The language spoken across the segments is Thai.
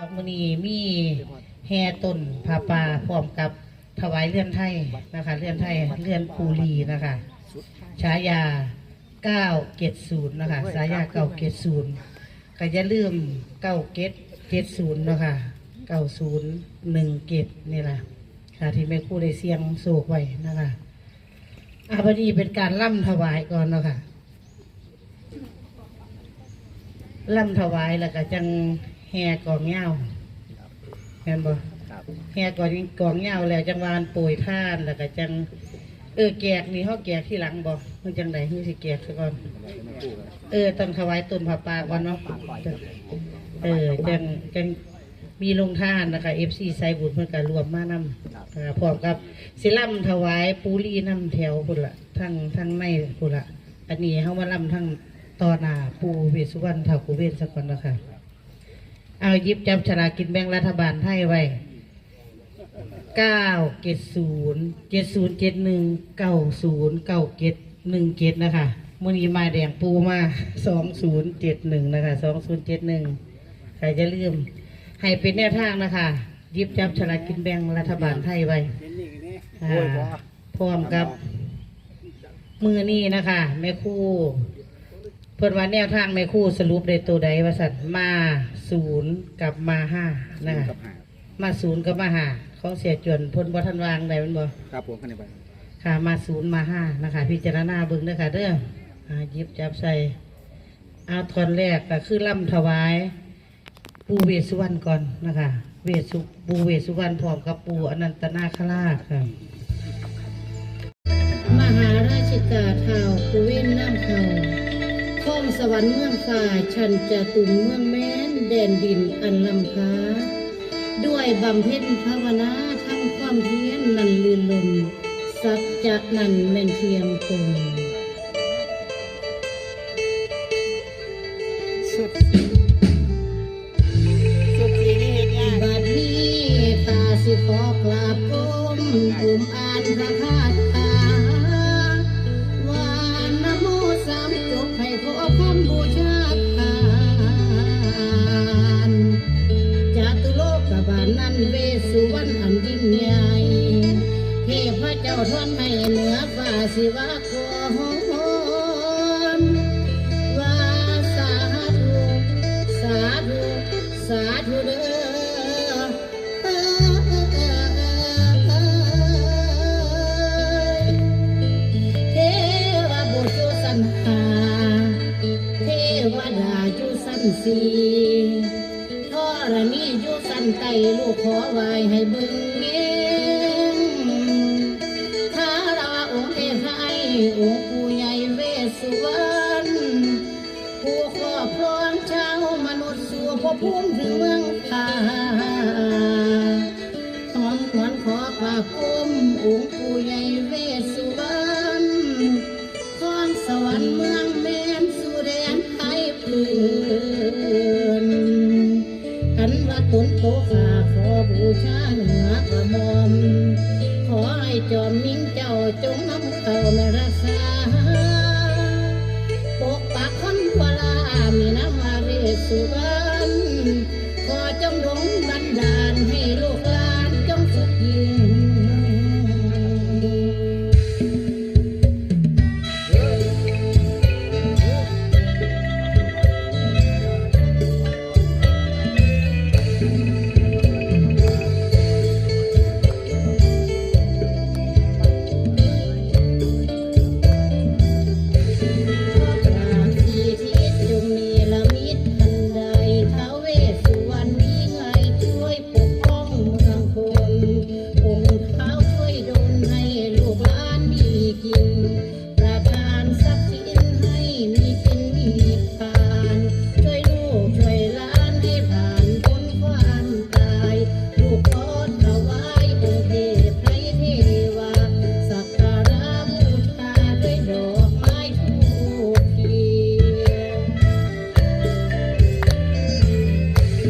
วงมณีมีแห่ต้นผาป่าพร้อมกับถวายเลื่อนไทยนะคะ เลื่อนไทยเลื่อนปูรีนะคะฉายาเก้าเกศูนย์นะคะฉายาเก้าเกตศูนย์ก็อย่าลืมเก้าเกตเกตศูนย์นะคะเก้าศูนย์หนึ่งเกตนี่แหละค่ะที่แม่ครู่ได้เสียงโศกไว้นะคะอาพอดีเป็นการล่ำถวายก่อนเนาะค่ะล่ำถวายแล้วก็จัง แห่กองเหย้าแม่นบ่ครับแห่กองกองเหย้าแล้วจังวานโปรยท่านแล้วก็จัง เออแกกนี่เฮาแกกที่หลังบ่มันจังได๋คือสิแกกซะก่อน เออต้องถวายต้นผ้าป่าก่อนเนาะเออจังจังมีลงท่านนะคะ FC ไซบุญเพิ่นก็รวมมานำอ่าพร้อมกับสิล่ำถวายปูรีน้ำแถวพุ่นละทั้งทั้งในพุ่นละอันนี้เฮามาล่ำทั้งต่อหน้าปูเวสสุวรรณเฒ่ากูเวนสักก่อนนะคะ เอายิบจับฉลากกินแบ่งรัฐบาลไทยไว้เก้าเจ็ดศูนย์เจ็ดศูนย์เจ็ดหนึ่งเก้าศูนย์เก้าเจ็ดหนึ่งเจ็ดนะคะมื่อนี้มาแดงปูมาสองศูนย์เจ็ดหนึ่งนะคะสองศูนย์เจ็ดหนึ่งใครจะลืม ให้เป็นแนวทางนะคะยิบจับฉลากกินแบ่งรัฐบาลไทยไว้พร้อมกับมือนี้นะคะแม่คู่ เพิ่นว่าแนวทางแม่ครู่สรุปได้ตัวใดว่าสัตว์มาศูนย์กับมาห้านะคะกับหามาศูนย์กับมาห้าของเสียจวนเพิ่นบ่ทันวางได้แมันบ่ครับผมขันในใบค่ะมาศูนย์มาห้านะคะพิจารณาเบิ่งเด้อค่ะเด้ออ่าหยิบจับใส่เอาทอนแรกก็คือล่ำถวาย ปูเวสสุวรรณก่อนนะคะ เวสสุปูเวสสุวรรณพร้อมกับปูอนันตนาคราชค่ะมหาราชิกาเท้ากุเวนน้ำเขา ข้องสวรรค์เมืองฝ่าชันจะตุมเมืองแม้นแดนดินอันลำค้า ด้วยบำเพ็ญภาวนาทำความเพียรนันลืนลมสัจจะนันแม่นเทียมตน บาลนันเวสุวรรณอันยิ่งใหญ่เทพเจ้าทอนให้เหนือฟ้าสิวะโกนว่าสาธุสาธุสาธุเด้อเทวบุตรจุสันหาเทวดาจุสันสี รณีจุสันไตลูกขอไหวให้บึงเงี้ยคาราองค์เทพให้องค์ปู่ใหญ่เวสสุวรรณผู้ครอบครองชาวมนุษย์สู่ภพภูมิถึงเมืองคาหอมหวนขอกราบก้มองค์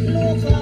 more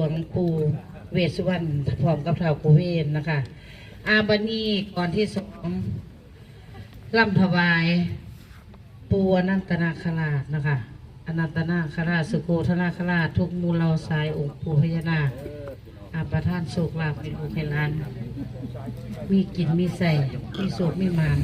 วงสรวงปู่เวสสุวรรณพร้อมกับเท้าวกุเวนนะคะ อาบันีก่อนที่สองล่ำถวาย ปูอนันตนาคราชนะคะอนันตนาคราชสุโคธนาคราชทุกมูลเราสายองค์ปู่พญานาคอาประท่านโชคลาภเป็นลูกให้หล้านมีกินมีใส่มีสุขมีมาน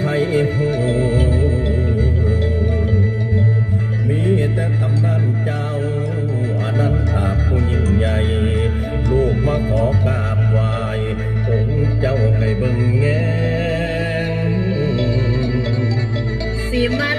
ใครหูมีแต่ตำนานเจ้าอนันตาผู้ยิ่งใหญ่ ลูกมาขอกราบไหว้องค์เจ้าให้เบิ่งแงงสีมา